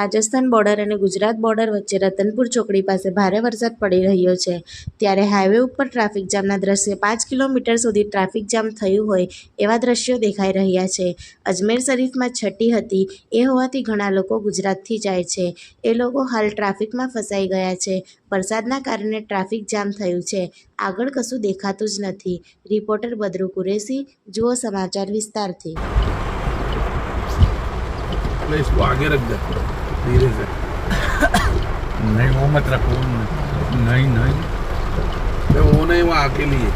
Rajasthan border અને Gujarat border વચ્ચે રતનપુર ચોકડી પાસે ભારે વરસાદ પડી રહ્યો છે. ત્યારે હાઈવે ઉપર ટ્રાફિક જામના દ્રશ્ય પાંચ કિલોમીટર સુધી ટ્રાફિક જામ થયું હોય એવા દ્રશ્યો દેખાઈ રહ્યા છે. અજમેર શરીફમાં છઠ્ઠી હતી. એ હોવાથી ઘણા લોકો ગુજરાતથી જાય છે. એ લોકો હાલ ટ્રાફિકમાં ફસાઈ ગયા છે. વરસાદના કારણે ટ્રાફિક જામ થયું છે. આગળ કશું દેખાતું જ નથી. રિપોર્ટર બદરુ કુરેશી જુઓ સમાચાર વિસ્તારથી. मैं इसको आगे रख दे धीरे से नहीं वो मत रखो नहीं नहीं मैं वो नहीं वो आके लिए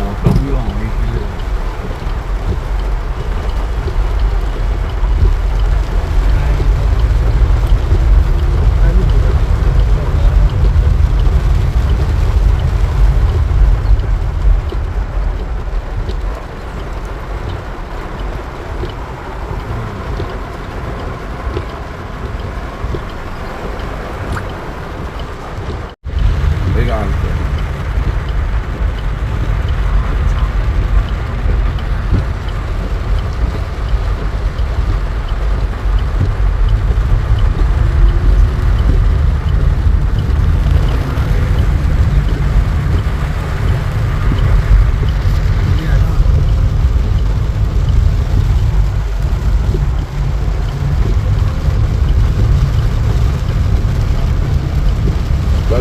ऑटो भी होने के लिए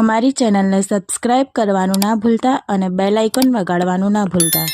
અમારી ચેનલને સબસ્ક્રાઈબ કરવાનું ના ભૂલતા અને બેલ આઇકોન વગાડવાનું ના ભૂલતા.